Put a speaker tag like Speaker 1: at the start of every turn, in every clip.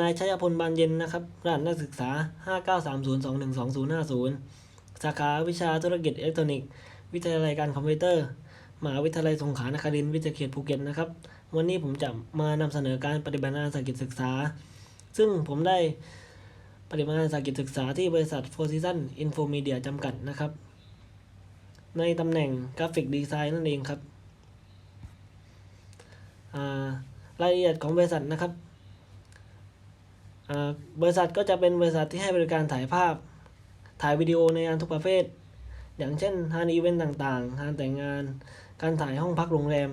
Speaker 1: นายชัยพลบานเย็นนะครับรหัสนักศึกษา 5930212050 สาขาวิชาธุรกิจอิเล็กทรอนิกส์ วิทยาลัยการคอมพิวเตอร์มหาวิทยาลัยสงขลานครินทร์วิทยาเขตภูเก็ตนะครับ วันนี้ผมจะมานำเสนอการปฏิบัติงานสากิจศึกษา ซึ่งผมได้ปฏิบัติงานสากิจศึกษาที่บริษัท Four Seasons Info Media จำกัดนะครับ ในตำแหน่งกราฟิกดีไซน์นั่นเองครับรายละเอียดของบริษัทนะครับ บริษัทก็จะเป็นบริษัทที่ให้บริการถ่ายภาพ ถ่ายวิดีโอในงานทุกประเภท อย่างเช่นงานอีเวนต์ต่างๆ งานแต่งงาน การถ่ายห้องพักโรงแรม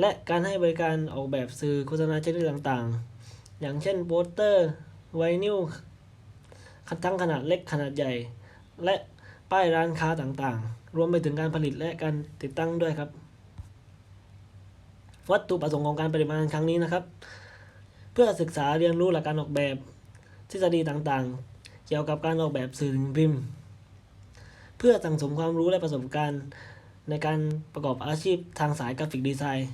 Speaker 1: และการให้บริการออกแบบสื่อโฆษณาชนิดต่างๆ อย่างเช่นโปสเตอร์ไวนิลทั้งขนาดเล็กขนาดใหญ่ และป้ายร้านค้าต่างๆ รวมไปถึงการผลิตและการติดตั้งด้วยครับ วัตถุประสงค์ของการปฏิบัติงานครั้งนี้นะครับ เพื่อศึกษาเรียนรู้หลักการออกแบบ ทฤษฎีต่างๆ เกี่ยวกับการออกแบบสื่อสิ่งพิมพ์ เพื่อสั่งสมความรู้และประสบการณ์ในการประกอบอาชีพทางสายกราฟิกดีไซน์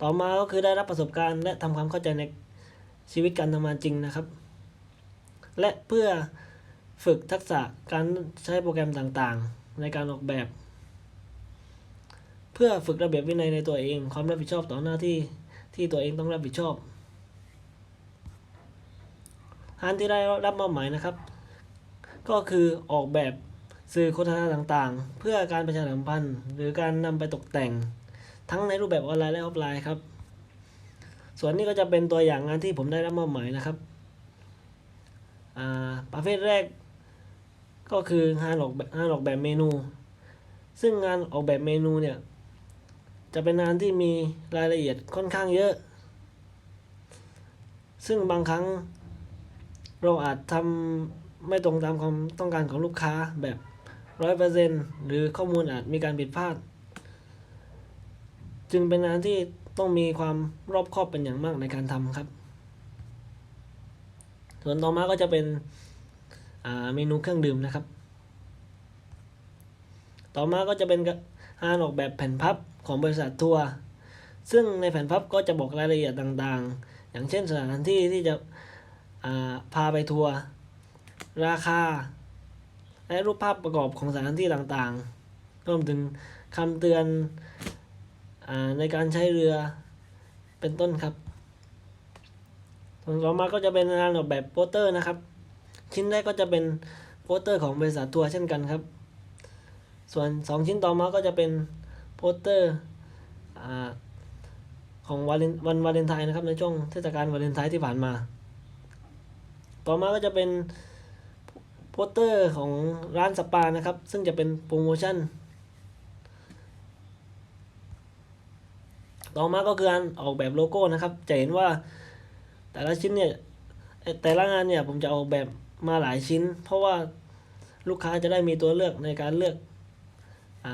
Speaker 1: ต่อมาก็คือได้รับประสบการณ์และทำความเข้าใจในชีวิตการทำงานจริงนะครับ และเพื่อฝึกทักษะการใช้โปรแกรมต่างๆ ในการออกแบบ เพื่อฝึกระเบียบวินัยในตัวเอง ความรับผิดชอบต่อหน้าที่ ที่ตัวเองต้องรับผิดชอบงานที่ได้รับมอบหมายนะครับ ก็คือออกแบบสื่อโฆษณาต่างๆ เพื่อการประชาสัมพันธ์หรือการนำไปตกแต่ง ทั้งในรูปแบบออนไลน์และออฟไลน์ครับ ส่วนนี้ก็จะเป็นตัวอย่างงานที่ผมได้รับมอบหมายนะครับประเภทแรก ก็คืองานออกแบบงานออกแบบเมนู ซึ่งงานออกแบบเมนูเนี่ย จะเป็นงานที่มีรายละเอียดค่อนข้างเยอะ ซึ่งบางครั้งเราอาจทำไม่ตรงตามความต้องการของลูกค้าแบบร้อยเปอร์เซ็นหรือข้อมูลอาจมีการผิดพลาด จึงเป็นงานที่ต้องมีความรอบคอบเป็นอย่างมากในการทำครับ ส่วนต่อมาก็จะเป็นเมนูเครื่องดื่มนะครับ ต่อมาก็จะเป็นงานออกแบบแผ่นพับ ของบริษัททัวร์ซึ่งในแผ่นพับก็จะบอกรายละเอียดต่างๆ อย่างเช่นสถานที่ที่จะาพาไปทัวร์ราคา และรูปภาพประกอบของสถานที่ต่างๆ รวมถึงคำเตือนอในการใช้เรือเป็นต้นครับส่วนต่อมาก็จะเป็นงานออกแบบโปสเตอร์นะครับ ชิ้นแรกก็จะเป็นโปสเตอร์ของบริษัททัวร์เช่นกันครับ ส่วนสองชิ้นต่อมาก็จะเป็น โปสเตอร์อของวันเลนวันวาเลนไทน์นะครับ ในช่วงเทศกาลวาเลนไทน์ที่ผ่านมา ต่อมาก็จะเป็นโปสเตอร์ของร้านสปานะครับ ซึ่งจะเป็นโปรโมชั่น ต่อมาก็คือการออกแบบโลโก้นะครับ จะเห็นว่าแต่ละชิ้นเนี่ยแต่ละงานเนี่ยผมจะออกแบบมาหลายชิ้น เพราะว่าลูกค้าจะได้มีตัวเลือกในการเลือกอ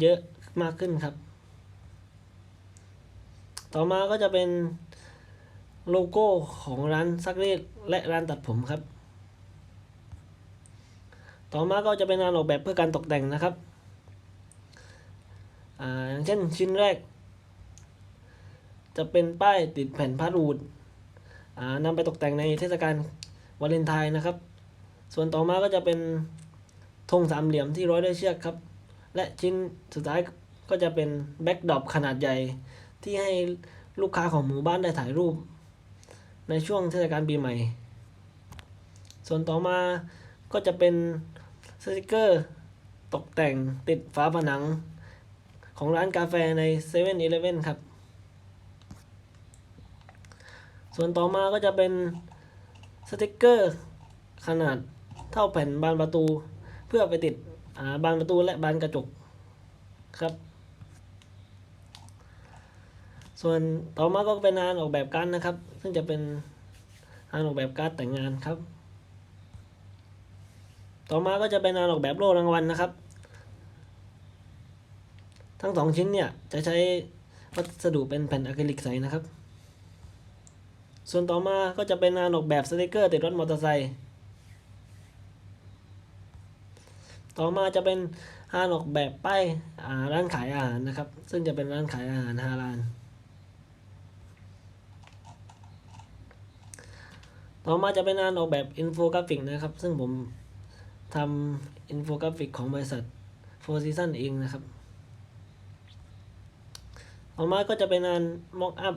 Speaker 1: เยอะ มากขึ้นครับ ต่อมาก็จะเป็นโลโก้ของร้านซักรีดและร้านตัดผมครับ ต่อมาก็จะเป็นงานออกแบบเพื่อการตกแต่งนะครับอ่าอย่างเช่นชิ้นแรก จะเป็นป้ายติดแผ่นพาสวูดอ่านำไปตกแต่งในเทศกาลวาเลนไทน์นะครับ ส่วนต่อมาก็จะเป็นธงสามเหลี่ยมที่ร้อยด้วยเชือกครับ และชิ้นสุดท้าย ก็จะเป็นแบ็กดรอปขนาดใหญ่ที่ให้ลูกค้าของหมู่บ้านได้ถ่ายรูป ในช่วงเทศกาลปีใหม่ ส่วนต่อมาก็จะเป็นสติกเกอร์ตกแต่งติดฝาผนังของร้านกาแฟใน7 e เ e ่ e อครับ ส่วนต่อมาก็จะเป็นสติกเกอร์ขนาดเท่าแผ่นบานประตู เพื่อไปติดอ่าบานประตูและบานกระจกครับ ส่วนต่อมาก็เป็นงานออกแบบการดนะครับ ซึ่งจะเป็นงานออกแบบการดแต่งงานครับ ต่อมาก็จะเป็นงานออกแบบโล่รางวัลนะครับ ทั้งสองชิ้นเนี่ยจะใช้วัสดุเป็นแผ่นอะคริลิกใสนะครับ ส่วนต่อมาก็จะเป็นงานออกแบบสติกเกอร์ติดรถมอเตอร์ไซค์ต่อมาจะเป็นงานออกแบบป้ายร้านขายอาหารนะครับ ซึ่งจะเป็นร้านขายอาหารฮาลาล ต่อมาจะเป็นงานออกแบบอินโฟกราฟิกนะครับ ซึ่งผมทำอินโฟกราฟิกของบริษัท Four Seasons เองนะครับ ต่อมาก็จะเป็นงาน mock up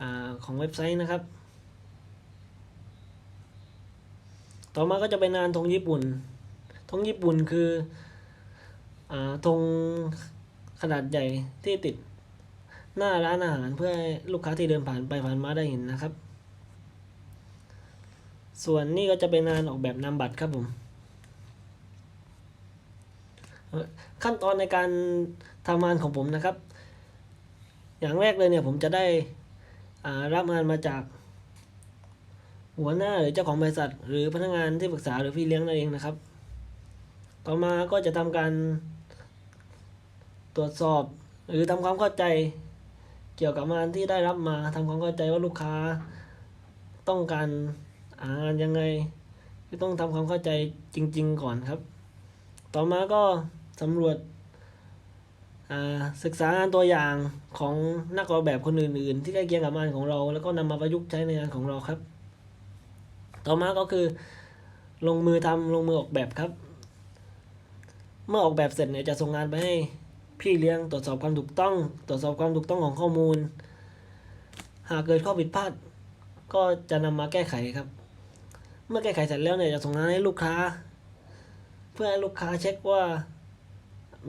Speaker 1: อ่าของเว็บไซต์นะครับ ต่อมาก็จะเป็นงานธงญี่ปุ่นธงญี่ปุ่นคืออธงขนาดใหญ่ที่ติดหน้าร้านอาหารเพื่อลูกค้าที่เดินผ่านไปผ่านมาได้เห็นนะครับ ส่วนนี่ก็จะเป็นงานออกแบบนามบัตรครับผม ขั้นตอนในการทำงานของผมนะครับ อย่างแรกเลยเนี่ยผมจะได้รับงานมาจาก หัวหน้าหรือเจ้าของบริษัท หรือพนักงานที่ปรึกษาหรือพี่เลี้ยงนั่นเองนะครับ ต่อมาก็จะทำการตรวจสอบ หรือทำความเข้าใจเกี่ยวกับงานที่ได้รับมาทำความเข้าใจว่าลูกค้าต้องการ หางานยังไงคือต้องทำความเข้าใจจริง ๆ ก่อนครับ ต่อมาก็สำรวจศึกษางานตัวอย่างของนักออกแบบคนอื่น ๆ ที่ใกล้เคียงกับงานของเรา แล้วก็นำมาประยุกต์ใช้ในงานของเราครับ ต่อมาก็คือ ลงมือทำลงมือออกแบบครับ เมื่อออกแบบเสร็จเนี่ยจะส่งงานไปให้พี่เลี้ยงตรวจสอบความถูกต้อง ตรวจสอบความถูกต้องของข้อมูล หากเกิดข้อผิดพลาด ก็จะนำมาแก้ไขครับ เมื่อแก้ไขเสร็จแล้วเนี่ยจะส่งงานให้ลูกค้า เพื่อให้ลูกค้าเช็คว่า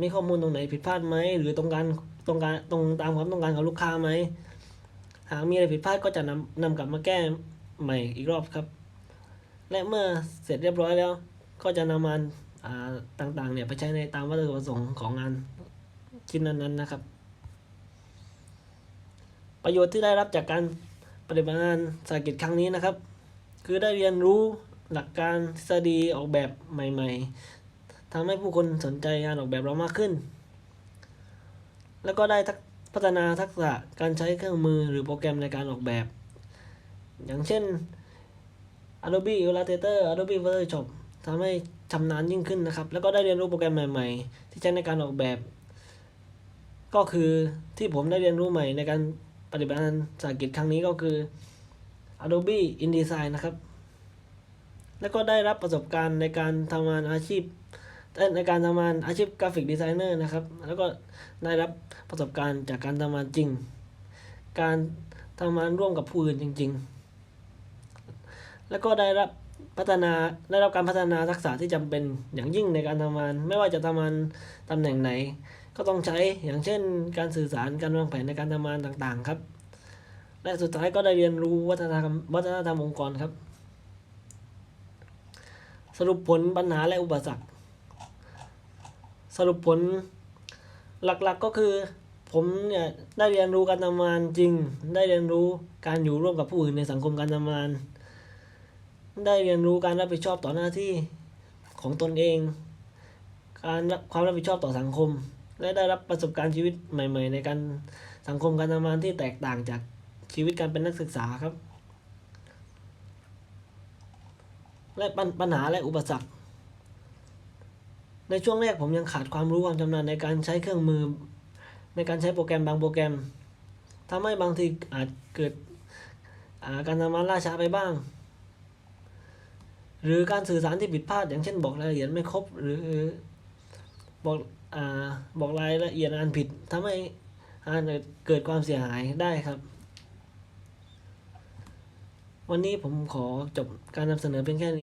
Speaker 1: มีข้อมูลตรงไหนผิดพลาดไหมหรือตรงการตรงการตรงตามความต้องการของลูกค้าไหมหากมีอะไรผิดพลาดก็จะนำนำกลับมาแก้ใหม่อีกรอบครับ และเมื่อเสร็จเรียบร้อยแล้ว ก็จะนำมันอ่าต่างๆเนี่ยไปใช้ในตามวัตถุประสงค์ของงานชิ้นนั้นๆนะครับ ประโยชน์ที่ได้รับจากการปฏิบัติงานสากิจครั้งนี้นะครับ คือได้เรียนรู้หลักการทฤษฎีออกแบบใหม่ ๆทำให้ผู้คนสนใจงานออกแบบเรามากขึ้น แล้วก็ได้พัฒนาทักษะการใช้เครื่องมือหรือโปรแกรมในการออกแบบ อย่างเช่น Adobe Illustrator Adobe Photoshop ทำให้ชำนาญยิ่งขึ้นนะครับ แล้วก็ได้เรียนรู้โปรแกรมใหม่ ๆ ที่ใช้ในการออกแบบ ก็คือที่ผมได้เรียนรู้ใหม่ในการปฏิบัติงานสากิจครั้งนี้ก็คือ Adobe InDesign นะครับ แล้วก็ได้รับประสบการณ์ในการทำงานอาชีพในการทำงานอาชีพกราฟิกดีไซเนอร์นะครับ แล้วก็ได้รับประสบการณ์จากการทำงานจริง การทำงานร่วมกับผู้อื่นจริง ๆ แล้วก็ได้รับพัฒนาได้รับการพัฒนาทักษะที่จำเป็นอย่างยิ่งในการทำงาน ไม่ว่าจะทำงานตำแหน่งไหน ก็ต้องใช้อย่างเช่น การสื่อสารการวางแผนในการทำงานต่างๆ ครับ และสุดท้ายก็ได้เรียนรู้วัฒนธรรมวัฒนธรรมองค์กรครับ สรุปผลปัญหาและอุปสรรค สรุปผลหลักๆก็คือ ผมเนี่ยได้เรียนรู้การทำงานจริง ได้เรียนรู้การอยู่ร่วมกับผู้อื่นในสังคมการทำงาน ได้เรียนรู้การรับผิดชอบต่อหน้าที่ของตนเอง การความรับผิดชอบต่อสังคม และได้รับประสบการณ์ชีวิตใหม่ ๆ ในการสังคมการทำงานที่แตกต่างจาก ชีวิตการเป็นนักศึกษาครับ และปปัญหาและอุปสรรค ในช่วงแรกผมยังขาดความรู้ความชำนาญในการใช้เครื่องมือ ในการใช้โปรแกรมบางโปรแกรมทำให้บางทีอาจเกิดาการทำงานล่าช้าไปบ้าง หรือการสื่อสารที่ผิดพลาด อย่างเช่นบอกรายละเอียดไม่ครบ หรือบอกอบอกรายละเอียดงานผิดทำให้งานเกิดความเสียหายได้ครับ วันนี้ผมขอจบการนำเสนอเพียงแค่นี้